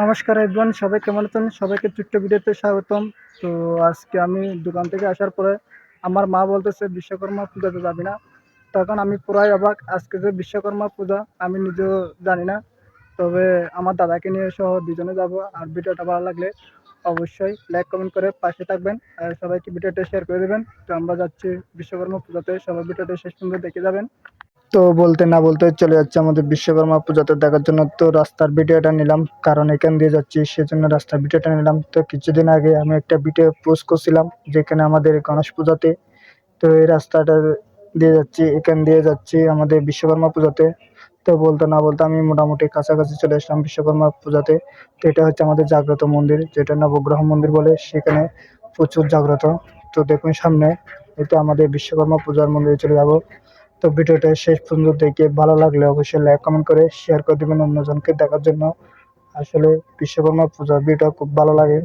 নমস্কার এভরিওয়ান সবাই কেমন আছেন? সবাইকে ছোট্ট ভিডিওতে স্বাগতম। তো আজকে আমি দোকান থেকে আসার পরে আমার মা বলতেছে, বিশ্বকর্মা পূজাতে যাবি না। তখন আমি পুরাই অবাক, আজকে যে বিশ্বকর্মা পূজা, আমি নিজেও জানি না। তবে আমার দাদাকে নিয়ে সহ দুজনে যাব, আর ভিডিওটা ভালো লাগলে অবশ্যই লাইক কমেন্ট করে পাশে থাকবেন, আর সবাইকে ভিডিওটা শেয়ার করে দেবেন। তো আমরা যাচ্ছি বিশ্বকর্মা পূজাতে, সবাই ভিডিওটা শেষ পর্যন্ত দেখে যাবেন। তো বলতে না বলতে চলে যাচ্ছে আমাদের বিশ্বকর্মা পূজাতে। দেখার জন্য তো রাস্তার ভিডিওটা নিলাম, কারণ এখান দিয়ে যাচ্ছি, সেজন্য রাস্তার ভিডিওটা নিলাম। তো কিছুদিন আগে আমি একটা ভিডিও পোস্ট করছিলাম, যেখানে আমাদের গণেশ পূজাতে তো এই রাস্তাটা দিয়ে যাচ্ছি, এখান দিয়ে যাচ্ছি আমাদের বিশ্বকর্মা পূজাতে। তো বলতে না বলতে আমি মোটামুটি কাছাকাছি চলে আসলাম বিশ্বকর্মা পূজাতে। তো এটা হচ্ছে আমাদের জাগ্রত মন্দির, যেটা নবগ্রহ মন্দির বলে সেখানে প্রচুর জাগ্রত। তো দেখুন সামনে, এটা আমাদের বিশ্বকর্মা পূজার মন্দিরে চলে যাব। তো ভিডিওটা শেষ পর্যন্ত দেখে ভালো লাগলে অবশ্যই লাইক, কমেন্ট করে শেয়ার করে দেবেন অন্যজনকে দেখার জন্য। আসলে বিশ্বকর্মা পূজার ভিডিও খুব ভালো লাগে।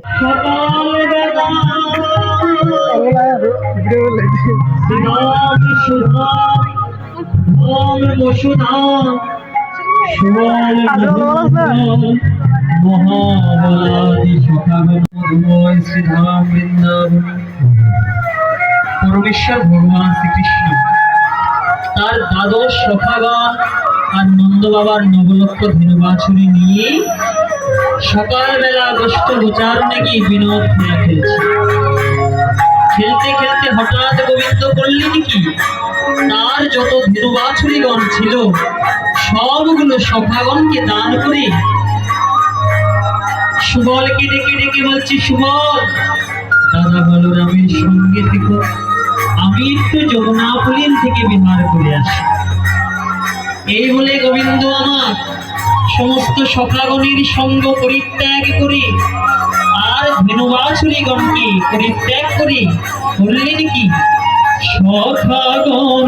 পরমেশ্বর ভগবান শ্রীকৃষ্ণ। তার দ্বাদশ সখাগণ আর নন্দ বাবার নবলক্ষ ধীরবাছুরি নিয়ে সকালবেলা গোষ্ঠ উচ্চারণে গিয়ে বিনোদ খেলা খেলছে। খেলতে খেলতে হঠাৎ গোবিন্দ করলেন কি? তার যত ধীরবাছুরিগণ ছিল, সবগুলো সখাগণকে দান করে সুবলকে ডেকে ডেকে বলছি, সুবল, দাদা বলরামের সঙ্গে থেকো। আমি একটু যমুনা পুলিন থেকে বিহার করে আসি। এই বলে গোবিন্দ আমার সমস্ত সখাগণের সঙ্গ পরিত্যাগ করে, আর ধেনুবাছুরিগণকে পরিত্যাগ করে। করলেন কি? সখাগণ